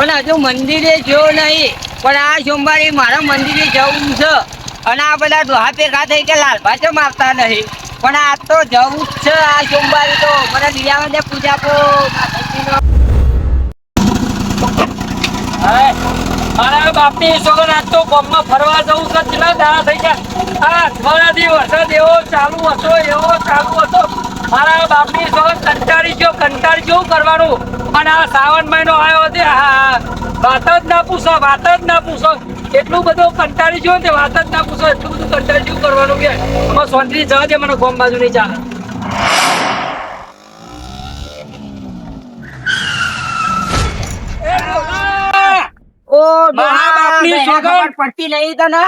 પણ હજુ મંદિરે જો નહીં. પણ આ સોમવારે મારા મંદિરે જવું છે. અને આ બધા દોહા ભેગા થઈ કે લાલભા ચમ આવતા નહીં? પણ આ તો જવું જ છે આ સોમવારે તો. મને દિયામાં પૂજા કો મારા બાપની સોગન આજ તો ગામમાં ફરવા જવું છે. કેટલા દાડા થઈ ગયા? આ અઠવાડિયાથી વરસાદ એવો ચાલુ હતો, એવો ચાલુ હતો. મારા બાપની સોગન કંટાળી શું કરવાનું અને આ શ્રાવણ મહિનો આવ્યો છે વાત જ ના પૂછો વાત જ ના પૂછો એટલું બધું કંટાળી ગયો તે વાત જ ના પૂછો એટલું બધું કંટાળી જેવું કરવાનું કે અમાર શાંતિથી જવા દે મને ગોમ બાજુ નહીં ચાલે! ઓ મહાબાપની સોગંદ. પડતી નહીં તને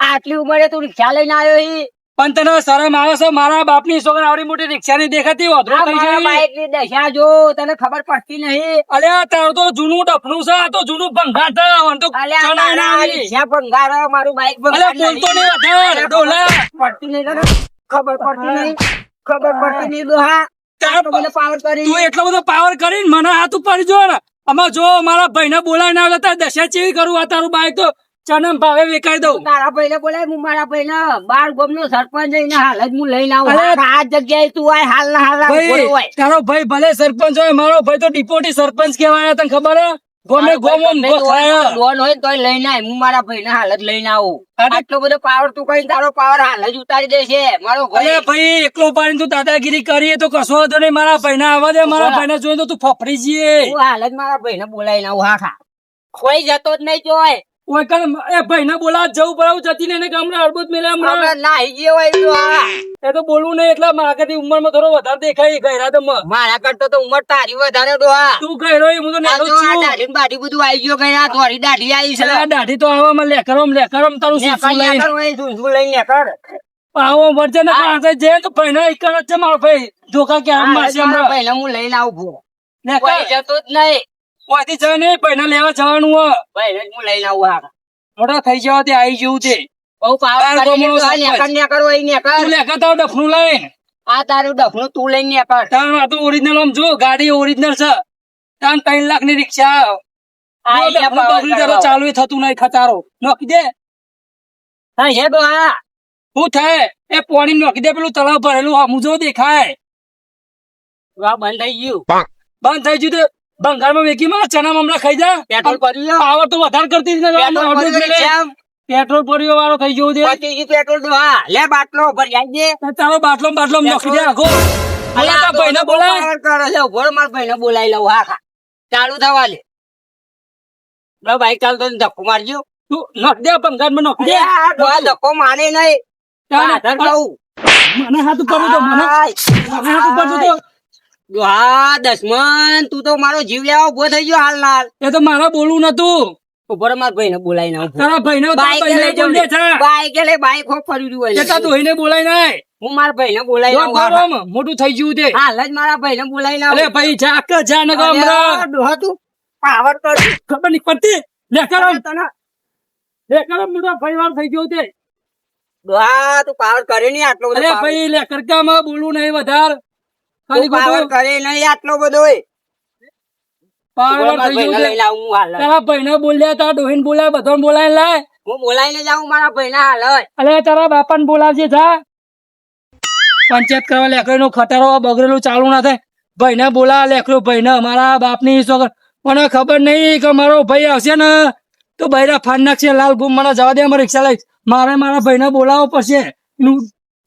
આટલી ઉંમરે તું રિક્ષા લઈને આવ્યો ઈ પણ તને શરમ આવે છે? મારા બાપની છોકરા આવડી મોટી રિક્ષા ની દેખાતી વધરો થઈ મારા બાઈકની દશા જો તને ખબર પડતી નહીં. અલે તારું તો જૂનું ડફનું છે આ તો જૂનું ભંગાર છે આમ તો અલ્યા ના રિક્ષા ભંગાર મારું બાઈક અલ્યા બોલતો નહીં. વધાર ડોલા પડતી નહીં ખબર પડતી નહીં. ખબર પડતી નહીં દોહા. તારા આટલો પાવર કરી. તું એટલો બધો પાવર કરીને મને હાથ ઉપર જો ને. અમાર જો મારા ભાઈને ને આવ્યો ના દશા ચેવી કરું આ તારું બાઈક તો? ચનમ ભાવે વેચાઈ દઉં. તારા ભાઈને બોલાય હું મારા ભાઈને બાર ગોમનો સરપંચ જઈને હાલ જ હું આવું. અરે! આ જગ્યાએ તું આય હાલ ના હાલ ભાઈ તારો ભાઈ ભલે સરપંચ હોય મારો ભાઈ તો ડિપોટી સરપંચ કહેવાય તને ખબર હે ગમે ગોમ ભાઈ લોન હોય તોય લઈને આય હું મારા ભાઈને હાલ જ લઈને આવું. આટલો બધો પાવર તું કઈ તારો પાવર હાલ જ ઉતારી દેશે મારો ભાઈ ભાઈ એકલો પાણી તું દાદાગીરી કરીએ તો કશો વાંધો નહીં મારા ભાઈને આવવા દે મારા ભાઈ ભાઈને જોઈને તો તું ફફડી જઈએ. હાલ જ મારા ભાઈને બોલાવીને આવું હા ખા કોઈ જતો જ નહીં જોય ઓય કણ એ ભાઈને બોલા જવું પડે હું જતી નહીં ને ગામડે અડબુત મેલે હમણાં. નાહી ગયો હોય તો આ. એ તો બોલવું નહીં એટલે મારાથી ઉંમરમાં થોડો વધારે દેખાય ગયરા તો મારા કરતો તો ઉંમર તારી વધારે ડોહા તું ગયરો હું તો નાનો છું. દાઢી બાઢી બધું આવી ગયો ગયા થોડી દાઢી આવી છે. દાઢી તો આવામાં લેકરમ લેકરમ તારું શું શું લઈને શું લઈ નેકર. આવો વર્જન પાસે જે તો ભાઈના એક જ છે મારો ભાઈ. ધોકા કે આમ માસી હમણાં? ભાઈને હું લઈને આવું ભો ને કોઈ જતો જ નહીં. ઓયથી જાય નહીં ભાઈને લેવા જવાનું હો ભાઈને જ હું લઈને આવું હા મોટા થઈ જવા તે આવી જવું છે. બહુ પાવર તો. નેકર નેકર હોય નેકર. તું લેખા તારું ડફનું લઈને. આ તારું ડફનું તું લઈને નેકર. તારું આ તો ઓરિજિનલ આમ જો ગાડી ઓરિજિનલ છે. તાન ત્રણ લાખની રિક્ષા ચાલુ થતું નહીં ખતારો નોખી દે. હા, હે બો આ હું થાય એ પાણી નોખી દે પેલું તળાવ ભરેલું હમું જો દેખાય. આ બંધ થઈ ગયું. બંધ થઈ ગયું તો. બંગાળમાં વેકી માં ચણા મમરા ખાઈ જા. પેટ્રોલ પડ્યું પાવર તો વધારે કરતી પેટ્રોલ પર્યો વાળો થઈ જવું છે. પેટ્રોલ ડોહા. લે બાટલો ભરી આવજે. તારો બાટલો બાટલો નોખી દે આખો. બોલા તારા ભાઈને બોલાય. કરે છે. ઊભો માર ભાઈને બોલાવી લઉં હા હા. ચાલુ થવા લે લો, બાઈક ચાલતો તો ધક્કો મારજો. તું નોખ દે બંગાળમાં નોખી દે. આ ધક્કો મારે નહીં. ચાલ, મને હાથ ઉપર તો મને. મને હાથ ઉપર તો ડોહા, દસમન તું તો મારો જીવ લેવા ઊભો થઈ ગયો હાલ લાલ એ તો મારા બોલવું નતું. ઊભો મારા. તારા તારા બાઈક લઈ જાઉં છે. બાઈક લે બાઈક હો ફરી રહ્યું હોય. બોલાય હું મારા મોટું થઈ ગયું તે. હાલ જ મારા. અરે ભાઈ ને અરે હમણાં ડોહા તું પાવર તો ખબર નહીં પડતી. લે તને લે કરમ મોટા પરિવાર થઈ ગયો તે. ડોહા તું પાવર કરે નહીં આટલો બધો અરે ભાઈ લે કરકામાં બોલવું નહીં વધાર. ખાલી પાવર કરે નહીં આટલો બધો પાવર થઈ ભાઈને ગયું લઈને હાલ. તારા ભાઈને બોલ્યા તારા ડોહીને બોલાય બધાને બોલાય લાય. હું બોલાવીને જાઉં મારા ભાઈને હાલ જ. તારા બાપાને બોલાવજે જા. પંચાયત કરવા લેકરો નો ખટારો બગડેલું ચાલુ ના થાય. ભાઈને બોલા લેકરો ભાઈને મારા બાપની છોકર મને ખબર નહીં કે મારો ભાઈ આવશે ને. તો બૈરા ફાન નાખશે લાલ ગુમ મને જવા દે અમારે રિક્ષા લઈ. મારે મારા ભાઈને બોલાવો પડશે. એનું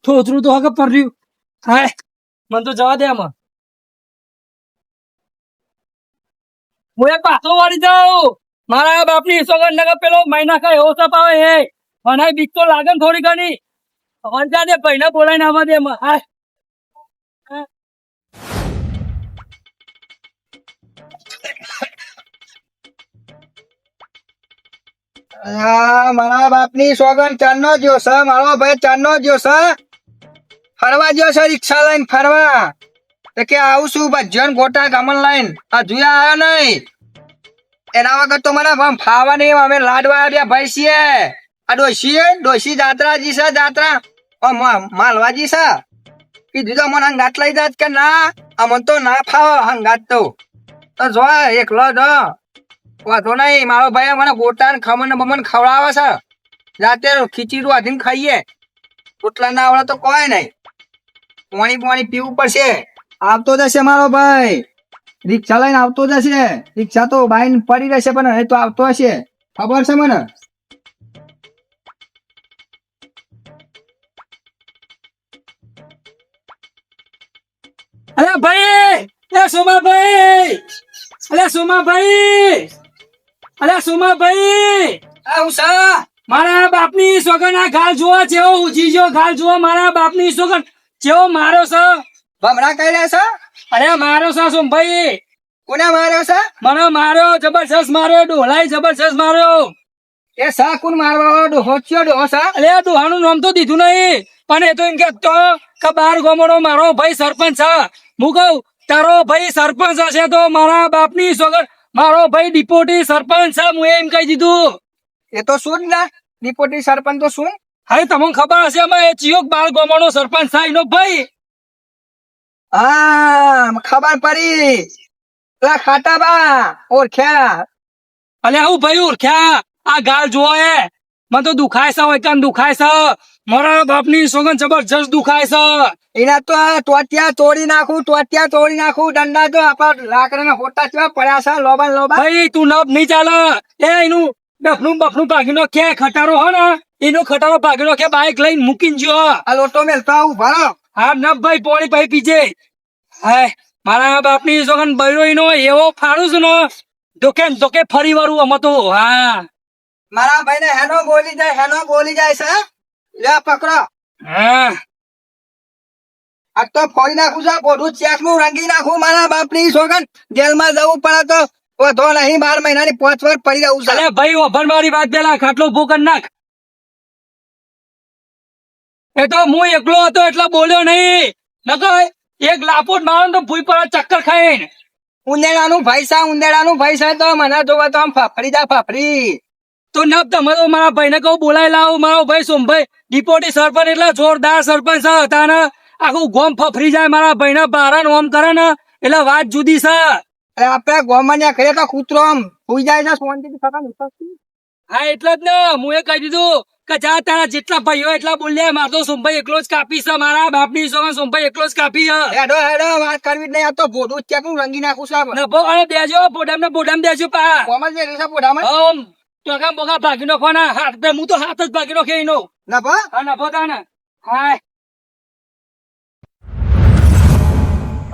થોતરું તો હકે પડ્યું. હાય. મને તો જવા દે આમાં. હું એક પાછો વાળી જાઉં. મારા બાપની સોગન નગર પેલો મહિના ખાય એવો સપ આવે હે. મને બીક તો લાગે થોડી ઘણી. અંજા દે, ભાઈને બોલાવીને આવવા દે હા આ મારા બાપની સોગન ચારનો જ્યો છે મારો ભાઈ ચારનો જ્યો છે ફરવા જ્યો છે રિક્ષા લઈને ફરવા. તો કે આવું છું ભજન ગોટા ગમન લઈને. આ જોયા આવ્યો નહીં? એના વગર તો મને ફાવા નહીં અમે લાડવા આવ્યા ભાઈ છીએ. આ ડોશી ડોશી જાત્રાજી છે જાત્રા માલવાજી છે. કીધું તો મને હંગાત લઈ જાત કે ના? અમને તો ના ફાવો હંગાત તો. તો જો એકલો જો. વાંધો નહીં, મારો ભાઈ મને ગોટા ને ખમણ બમણ ખવડાવે છે. જાતે ખીચડી વાધીને ખાઈએ. રોટલા ના આવડે તો કોઈ નહીં. પાણી પાણી પીવું પડશે. આવતો જશે મારો ભાઈ. રિક્ષા લઈને આવતો જશે. રિક્ષા તો બાઈને પડી રહેશે પણ એ તો આવતો હશે. ખબર છે મને? અરે ભાઈ! એ સોમાભાઈ અરે સોમાભાઈ અરે સોમાભાઈ આવું સા મારા બાપની સોગન આ ગાલ જોવા છે જીજો ગાલ જોવા મારા બાપની સોગન જેવો મારો છે? ભમરા કઈ રહ્યા છે? અરે મારો છે ભાઈ? કોને માર્યો છે? મને માર્યો જબરજસ્ત માર્યો ડોલાઈ જબરજસ્ત માર્યો એ સા કોણ મારવા ડોહો? ચિયો ડોહો સા? અરે દુહાનું નામ તો દીધું નહીં. પણ એ તો એમ કેતો કે બાર ગોમડો મારો ભાઈ સરપંચ છે. હું કહું તારો ભાઈ સરપંચ હશે તો મારા બાપની સોગર મારો ભાઈ ડિપોટી સરપંચ છે હું એમ કહી દીધું. એ તો શું ના? ડિપોટી સરપંચ તો શું? હવે તમને ખબર હશે અમે ચિયોક બાળ ગોમડો સરપંચ થાય નો ભાઈ. હા ખબર પડી. લા ખાટા બા ઓળખ્યા. અલે હું ભાઈ ઓળખ્યા? આ ગાલ જોવો મને તો દુખાય છે હોય દુખાય છે. મારા બાપની સોગન જબરજસ્ત દુખાય છે. એના તો આ ટોટિયા તોડી નાખું ટોટિયા તોડી નાખું. દંડા તો આપણા લાકડાના હોટા છે પડ્યા છે લોબા ને લોબા. ભાઈ તું નબ નહીં ચાલે. એ એનું ડફનું બફનું ભાગીનો કે ખટારો હો ને. એનો ખટારો ભાગેલો કે બાઈક લઈને મૂકીને જો. આ લોટો મેલતા આવું ભારો હા નબ ભાઈ પોણી ભાઈ પીજે. હાય મારા બાપની સોગન બૈરો એનો એવો ફાડું છું ને ધોકે ને ધોકે ફરી વાળું અમે તો. હા. મારા ભાઈ ને હેનો બોલી જાય હેનો બોલી જાય છે. લે પકડો. હા. આ તો ફોડી નાખું છું બોડું ચેકનું રંગી નાખું મારા બાપની સોગન જેલમાં જવું પડે તો વધો નહીં બાર મહિનાની પાંચ વાર પડી જવું છે. ભાઈ ઓભર મારી વાત પેલા ખાટલો ભૂકર નાખ. એ તો હું એકલો હતો એટલે બોલ્યો નહીં. નકર એક લાપોટ મારો તો ભૂઈ પર ચક્કર ખાઈને. ઉંદેડાનું ભાઈ સા ઉંદેડાનું ભાઈ સા તો મને જોવા તો આમ ફાફડી જા ફાફડી. તો નબ તમે તો મારા ભાઈને કહું બોલાય લાવો. મારો ભાઈ સોમભાઈ ડિપોટી સરપંચ એટલે જોરદાર સરપંચ હતા ને. આખું ગોમ ફફરી જાય મારા ભાઈને બારા ઓમ કરે ને એટલે વાત જુદી છે. આપડે ગોમાન્યા કરીએ તો કૂતરો આમ સુઈ જાય છે શાંતિથી હા એટલે જ ને હું એ કહી દીધું. કે જા તારા જેટલા ભાઈઓ એટલા બોલ્યા મારો તો સોમભાઈ એકલો જ કાપી છે મારા બાપની સોગન સોમભાઈ એકલો જ કાપી છે હેડો હેડો વાત કરવી જ નહીં આ તો ભોડું ચેકનું રંગી નાખું છે. નભો અને દેજો બોડામ ને બોડામ દેજો પા. કોમલ જે રેસા બોડામ ઓમ કામ બોગા ભાગી નાખવાના. હાથ બે હું તો હાથ જ ભાગી નાખે એનો. ના ભા હા નભો તાને. હાય.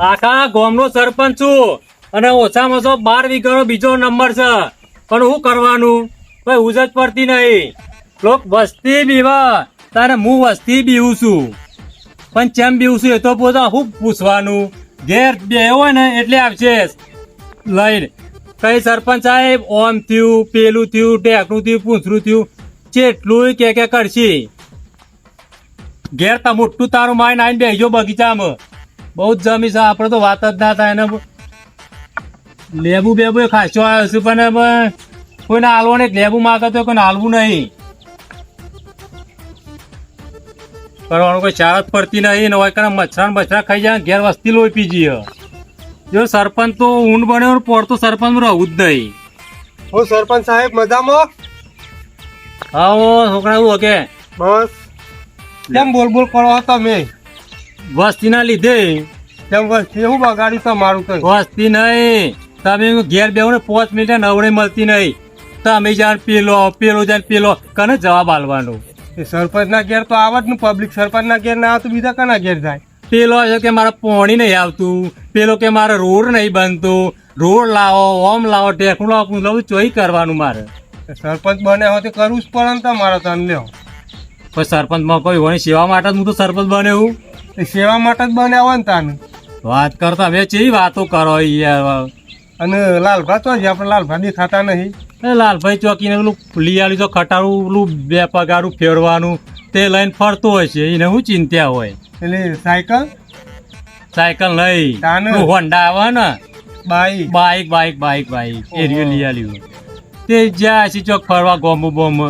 આખા ગામનો સરપંચ છું અને ઓછામાં ઓછો બાર વીઘાનો બીજો નંબર છે. પણ શું કરવાનું? ભાઈ ઉજ જ પડતી નહીં. લોક વસ્તી બીવા તારે હું વસ્તી બીવું છું. પણ ચેમ બીવું છું એ તો પોતા હું પૂછવાનું. ઘેર બે હોય ને એટલે આવશે લઈને કઈ સરપંચ સાહેબ, ઓમ થયું, પેલું થયું ટેકનું થયું પૂંછરું થયું ચેટલું કે કે કરશે. ઘેર તા મોટું તારું માઇન આવીને બેસજો બગીચામાં. બહુ જ જમી છે, આપણે તો વાત જ ના થાય ને. લેબુ બેબુ ખાસો આવ્યો છે પણ કોઈને હાલવો નહીં લેબુ માગે તો કોઈને હાલવું નહીં. કરવાનું કોઈ ચાર જ પડતી નહીં ને હોય કરે મચ્છરા બચ્છરા ખાઈ જાય ઘેર વસ્તી લોહી પી જઈએ. જો સરપંચ તો ઊંડ બન્યો ને સરપંચ રહું જ નહીં. હું સરપંચ સાહેબ મજામાં? હા ઓ છોકરા એવું કે બસ. કેમ બોલ બોલ કરો તમે? વસ્તીના લીધે. કેમ વસ્તી? એવું બગાડી તમારું તો વસ્તી નહીં. તમે ઘેર બેહો ને પાંચ મિનિટ નવડે મળતી નહીં. તમે જાણ પેલો પેલો જાણ પેલો કને જવાબ આલવાનો? એ સરપંચના ઘેર તો આવત ને પબ્લિક સરપંચના ઘેર ના આવતું બીજા કના ઘેર જાય? પેલો છે કે મારે પોણી નહીં આવતું પેલો કે મારે રોડ નહીં બનતો રોડ લાવો ઓમ લાવો ટેકનું લાવો પૂછ લાવું ચોઈ કરવાનું મારે. સરપંચ બને હોય તો કરવું જ પડે ને તમારે તને લ્યો. કોઈ સરપંચમાં કોઈ હોય સેવા માટે હું તો સરપંચ બન્યો એ સેવા માટે જ બને હોય ને તાને. વાત કરતા હવે ચેવી વાતો કરો યાર. અને લાલભા તો જ આપણે લાલભા દેખાતા નહીં. એ લાલભાઈ ચોકીને પેલું લઈ આવ્યું તો ખટારું પેલું બે પગારું ફેરવાનું તે લઈને ફરતો હોય છે એને શું ચિંતા હોય? એટલે સાયકલ? સાયકલ લઈ. હોન્ડા આવે ને bike. Bike bike bike bike. એ ઓહો. રહ્યું લઈ આવ્યું તે જ્યાં છે ચોક ફરવા ગોમ બોમ.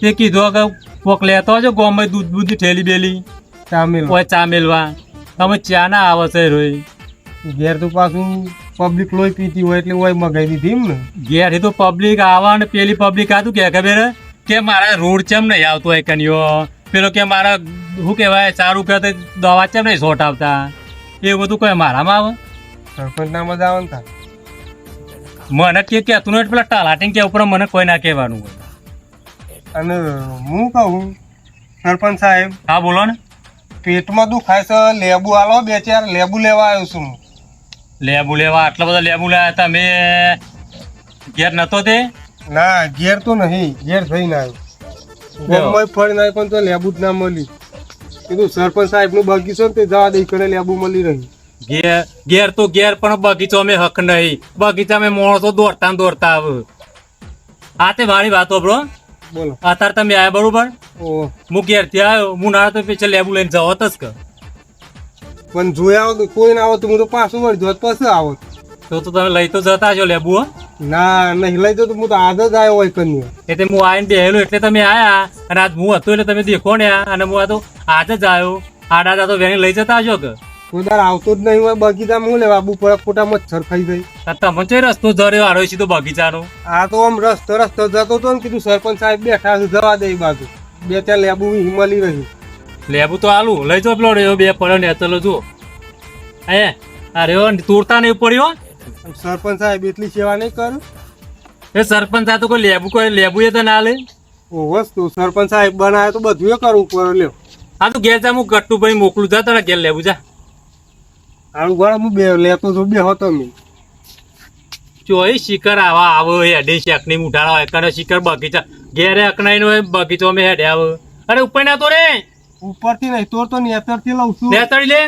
તે કીધું કે કોક લેતો હશે ગોમ દૂધ બૂધ ઠેલી બેલી. ચામેલ. કોઈ ચા તમે ચા ના આવે છે રોય. ઘેર તો પાછું પબ્લિક લોહી પીતી હોય એટલે ઓય મગાવી દીધી એમ ને ઘેર તો પબ્લિક આવા ને પેલી પબ્લિક આતું તું કે ખબર કે મારા રોડ ચેમ નહીં આવતો હોય કન્યો? પેલો કે મારા શું કહેવાય સારું કહે તો દવા ચેમ નહીં શોટ આવતા એ બધું કોઈ મારામાં આવે? સરપંચ ના મજા આવે ને. મને કે કહેતું નહીં પેલા ટાલાટીન કે ઉપર મને કોઈ ના કહેવાનું હોય. અને હું કહું સરપંચ સાહેબ હા બોલો ને. પેટમાં દુખાય છે લેબુ આલો બે ચાર લેબુ લેવા આવ્યો છું હું. લેબુ લેવા આટલા બધા લેબુ લાયા હતા મેં ઘેર નતો તે? ના ઘેર તો નહીં ઘેર થઈ આવ્યો. ગામમાં ફળ ના પણ તો લેબુ જ ના મળી. કીધું સરપંચ સાહેબનું બગીચો ને તે જવા દઈ કરે લેબુ મળી રહી. ઘેર ઘેર તો ઘેર પણ બગીચો અમે હક નહીં. બગીચા મેં મોણો તો દોડતા દોડતા આવે. આ તે મારી વાતો બ્રો બોલો. અત્યારે તમે આવ્યા બરોબર? ઓ હું ઘેરથી આવ્યો હું ના તો પછી લેબુ લઈને જવો જ કે. પણ જોયા આવો તો કોઈ ના આવતું હું તો પાછું વળી જોત પછી આવત તો તો તમે લઈ તો જતા છો લેબુ હો. ના નહીં લઈ જતો હું તો આજ જ આવ્યો હોય કન્યો. એટલે હું આવીને બેહેલો એટલે તમે આયા અને આજ હું હતો એટલે તમે દેખો ને અને હું આ તો આજે જ આવ્યો. આડા આડા તો વેણી લઈ જતા છો કે. કોઈ દાર આવતો જ નહીં હોય બગીચામાં હું લેવા આબુ પડે ખોટા મચ્છર ખાઈ જાય. આ તમે ચોય રસ્તો જર્યો આરો તો બગીચાનો. આ તો આમ રસ્તો રસ્તો જતો તો ને કીધું સરપંચ સાહેબ બેઠા છે જવા દે બાજુ. બે ત્યાં લેબુ હિમલી રહી. લેબુ તો આલું. લઈ જો પેલો રહ્યો બે પડ્યો ને ચલો જો. એ આ રહ્યો તૂરતા નહીં પડ્યો સરપંચ સાહેબ એટલી સેવા નહીં કરું? એ સરપંચ સાહેબ તો કોઈ લેબુ કોઈ લેબુ એ તો ના લે. ઓ વસ્તુ. સરપંચ સાહેબ બનાવે તો બધું એ કરવું પડે લ્યો. હા તો ઘેર જા હું ગટ્ટુ ભાઈ મોકલું જા તારા ઘેર લેબુ જા. આનું ઘર હું બે લેતો તો બે હતો મેં ચોઈ શિખર આવા આવો હેડે શેકની મુઠાળા હોય કને શિખર બગીચા. ઘેરે અકનાઈ હોય બગીચો અમે હેડે આવો. અરે ઉપર ના તો રે. ઉપરથી નહીં તોર તો નેતરથી લઉં છું. નેતડી લે.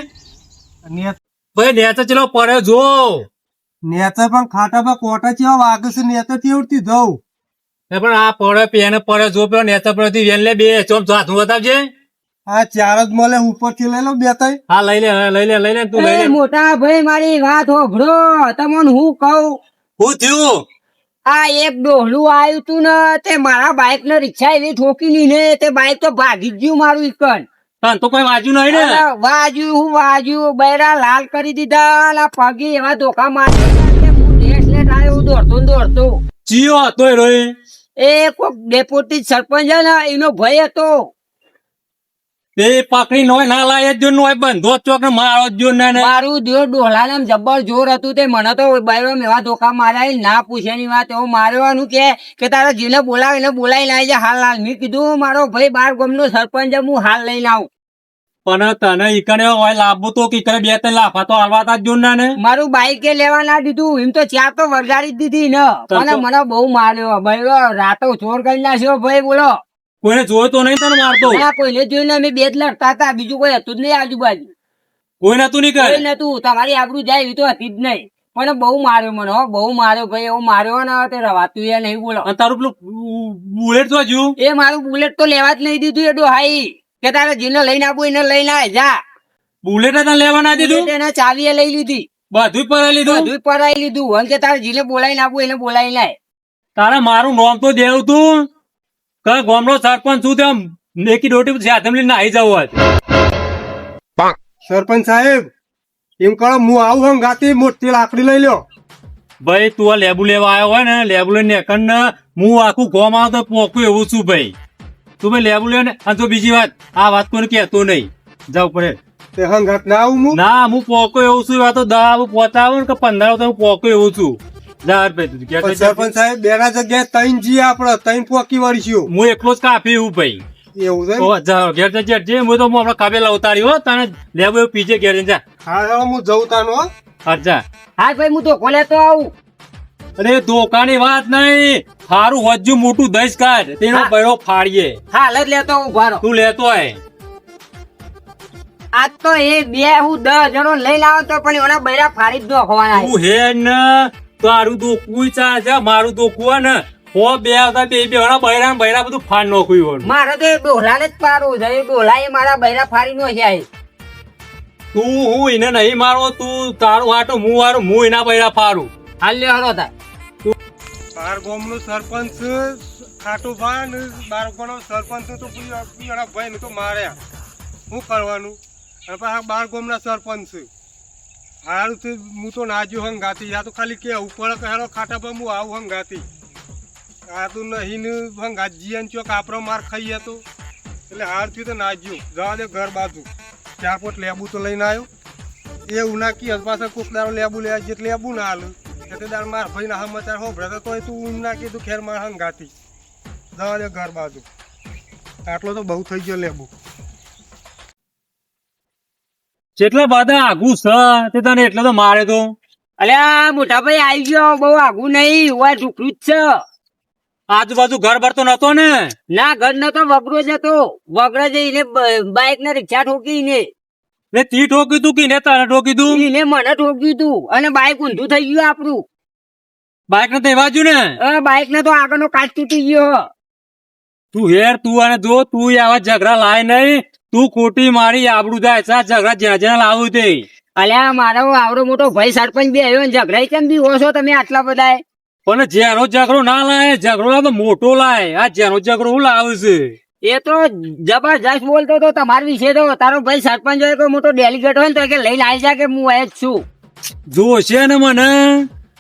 ભાઈ નેતર ચલો પડે જો. નેતર પણ ખાટા પર કોટા ચેવા વાગે છે નેતરથી જવું એ પણ આ પડે પેને પડે જો પેલો નેચર પડે વેન લે બે ચોમ તો હાથું બતાવજે. આ ચાર જ મળે ઉપરથી લઈ લો બે ત્રણ. હા લઈ લે હા, લઈ લે લઈ લે તું લઈ લે. મોટા ભાઈ મારી વાત હોભળો. તમને હું કહું? હું થયું? આ એક ડોહલું આવ્યું તું ને તે મારા બાઈક ને રિક્ષા એવી ઠોકી લી ને તે બાઈક તો ભાગી ગયું મારું ઇકન તને તો કોઈ વાંચ્યું નહીં ને? વાજ્યું હું વાજ્યું બૈરા લાલ કરી દીધા લા આ એવા ધોકા મારી લેટ લેટ આવ્યો દોડતો ને દોડતો. ચિયો હતો એ? કોક ડેપોટી સરપંચ ને એનો ભય હતો. એ પકડી નોય ના લાય જ નોય બંધો ચોક ને મારો જ ને ને. મારું દિયો ડોહલા ને જબ્બર જોર હતું તે મને તો બૈરો એવા ધોકા માર્યા ના પૂછે ની વાત એવું મારવાનું કે કે તારા જીને બોલાવીને બોલાવી લાવી છે હાલ હાલ. મેં કીધું મારો ભાઈ બાર ગામનો સરપંચ હું હાલ લઈને આવું. પણ તને ઈકણે હોય લાભો તો ઈકણે બે ત્રણ લાફા તો હાલવાતા જ જોન ને. ને મારું બાઈકે લેવા ના દીધું એમ તો ચાર તો વરગાડી જ દીધી ને. અને મને બહુ માર્યો. ભાઈ રાતો ચોર કરી નાખ્યો ભાઈ બોલો. કોઈને જોયો તો નહીં તને મારતો? ના કોઈને જોઈને અમે બે જ લડતા હતા. બીજું કોઈ હતું જ નહીં આજુબાજુ. કોઈ નતું નહીં કોઈ નતું. તમારી આબરૂ જાય એવી તો હતી જ નહીં. પણ બહુ માર્યો મને બહુ માર્યો ભાઈ એવો માર્યો ને તે રવાતું એ નહીં બોલો. તારું પેલું બુલેટ તો હજુ એ મારું બુલેટ તો લેવા જ નહીં દીધું એ ડોહાઈ. કે તારે જીને લઈને આપવું એને લઈને આવે જા. બુલેટ તને લેવા ના દીધું? એને ચાવીએ લઈ લીધી. બધું પરાઈ લીધું? બધું પરાઈ લીધું. અને કે તારે જીને બોલાવીને આપવું એને બોલાવી લાય તારે મારું નામ તો દેવ તું. કે ગામડો સરપંચ છું તેમ નેકી રોટી હાથમ લઈને આવી જવું હોય સરપંચ સાહેબ એમ કરો હું આવું હમ ગાતી મોટી લાકડી લઈ લ્યો. ભાઈ તું આ લેબુ લેવા આવ્યો હોય ને લેબુ લઈને નેકણ હું આખું ગોમ આવતો તો પોકું એવું છું ભાઈ. તું ભાઈ લેબુ લે ને અને તો બીજી વાત આ વાત કોઈ કહેતો નહીં. જાવ પડે. તે હંગાત ના આવું હું? ના હું પોકો એવું છું આ તો દવા પહોંચાવું ને કે પંદર તો હું પોકો એવું છું. સરપંચ સાહેબ બેના જગ્યાએ ત્રણ જી આપડે ત્રણ પોકી વળીશું હું એકલો જ કાપી હું ભાઈ? એવું છે ઘેર જજે જે હું તો હું આપણા કાબેલા ઉતારી હો તને લેબુ એવું પીજે ઘેર જા. હા હા હું જઉં તાનો હો. હા ભાઈ હું તો કોલે આવું. અરે ધોકાની વાત નહીં. સારું વજ્જુ મોટું દઈશ કાઢ. તેનો હા. ફાડીએ. હાલ જ લેતો હું ભારો તું લેતો આય. આજ તો એ બે હું દસ જણો લઈ લાવો તો પણ એના બૈરા ફાડી જ નોખવાના છે. તું હે ને તારું દોકું ચા છે મારું દોકું હોય ને હો બે આવતા બે બે હણા બૈરા બૈરા બધું ફાડ નોખ્યું હોય. મારે તો એ ડોહલાને જ પાડવું છે. એ ડોલા એ મારા બૈરા ફાડી નો છે. તું હું એને નહીં મારો તું તારું હાટો હું મારું હું એના બૈરા ફાડું. હાલ લે હરો તાર. બાર ગામનો સરપંચ ખાટું ભાન બાર ગામનો સરપંચ તો પૂરા ભાઈ ને તો માર્યા. શું કરવાનું? અને પાછા બાર ગામના સરપંચ. છે હારું તો હું તો ના જો હંગાતી. આ તો ખાલી કે ઉપર કહેલો ખાટા પર હું આવું હંગાતી. આ તો નહીં હંગાજી ચોક આપણો માર ખાઈ હતો એટલે હાર થયું તો ના જ્યો જવા દે ઘર બાજુ. ચા પોટ લેબુ તો લઈને આવ્યો એ ઉનાકી પાસે કોક દારો લેબુ લે જે લેબુ ના હાલ એટલે દાર માર ભાઈ ના સમાચાર હોભળે તો તું ઉમ ના કીધું, ખેર માર હંગાતી. જવા દે ઘર બાજુ. આટલો તો બહુ થઈ ગયો લેબુ. જેટલા બધા આગુ છે તે તને એટલે તો મારે તો. અલ્યા મોટા ભાઈ આવી ગયો બહુ આગુ નહીં હોય ઢુકડું જ છે. આજુબાજુ ઘર ભરતો નતો ને? ના ઘર નતો વગડો જ હતો. વગડો જઈને બાઈક ને રિક્ષા ઠોકી ને ને તી ઠોકી તું કે ને તને ઠોકી તું? એને મને ઠોક્યું તું અને બાઈક ઊંધું થઈ ગયું આપણું. બાઈક ને તો બાજુ ને? બાઈક ને તો આગળનો કાચ તૂટી ગયો. તું હેર તું અને જો તું આવા ઝઘડા લાય નહીં. તું ખોટી મારી આબડું થાય સા ઝઘડા જ્યાં જ્યાં લાવું તે. અલ્યા મારો આવડો મોટો ભાઈ સરપંચ બી આવ્યો ને ઝઘડા કેમ બી ઓછો તમે આટલા બધા પણ જેનો ઝઘડો ના લાય ઝઘડો તો મોટો લાય. આ જેનો ઝઘડો હું લાવું છે? એ તો જબરજસ્ત બોલતો તો તમારા વિશે તો તારો ભાઈ સરપંચ હોય કોઈ મોટો ડેલિગેટ હોય ને તો કે લઈને આવી જા કે હું એ જ છું. જોશે ને મને?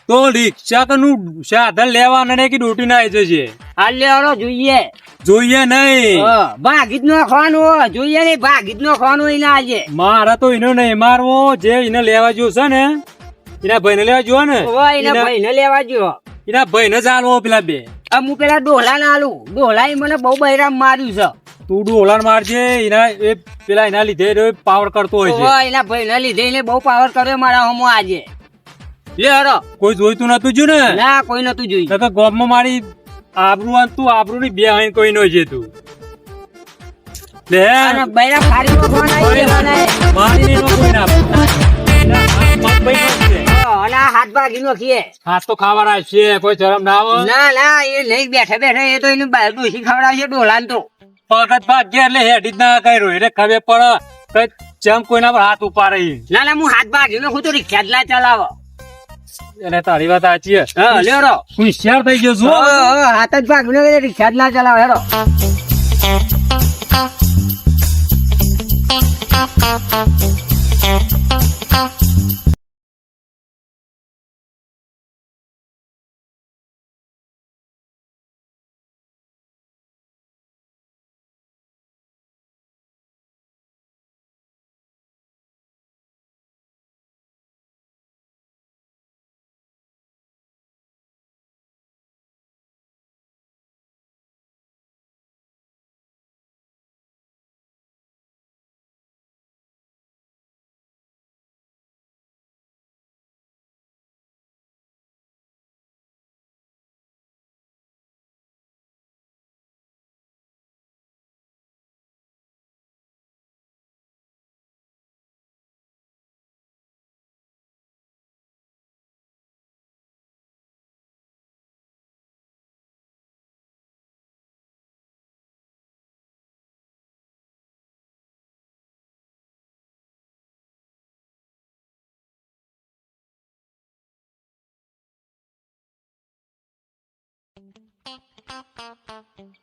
તો રિક્ષા તો નું સાધન લેવાના ને કે ડોટી ના આવી જશે? હાલ લેવાનો જોઈએ. જોઈએ નહીં. હા, ભાગી જ નાખવાનું હો. જોઈએ નહીં ભાગી જ ખાવાનું એને આજે. મારા તો એનો નહીં મારવો જે એને લેવા જોશે ને એના ભાઈને લેવા જો ને. એના ભાઈ ને લેવા જો એના ભાઈને જ આલવો પેલા બે. હું પેલા ડોહલા ને આલું. ડોહલા મને બહુ બૈરામ માર્યું છે. તું ડોલાન મારજે એના એ પેલા એના લીધે પાવર કરતો હોય છે. એના એના ભાઈને લીધે એને બહુ પાવર કર્યો મારા હમો આજે. લે હરો. કોઈ જોઈતું નતું જોયું ને? ના કોઈ નતું જોયું. ગોમમાં મારી આબરૂ અને તું આબરૂ ની બે હાઈ કોઈ નો છે તું લે. અને બૈરા ફાડી નો ફોન આવી ગયો મારી નો કોઈ ના હાથ અને ભાગી નો ખીએ હાથ તો ખાવાના છે કોઈ શરમ ના આવે ના ના એ લઈ બેઠા બેઠા એ તો એને બહાર ડોસી ખવડાવશે ડોહલાને તો. પગ ભાગ્ય એટલે હેડી જ ના કર્યો એટલે ખબર પડે. કે જેમ કોઈના પર હાથ ઉપાડી ના ના હું હાથ ભાગી નો હું તો રિક્ષા જ ચલાવો. એને તારી વાત સાચી હા, લ્યો રો હોશિયાર થઈ ગયો છું હાથ જ ભાગ. રિક્ષા જ ના ચલાવ હેરો Thank you. Thank you.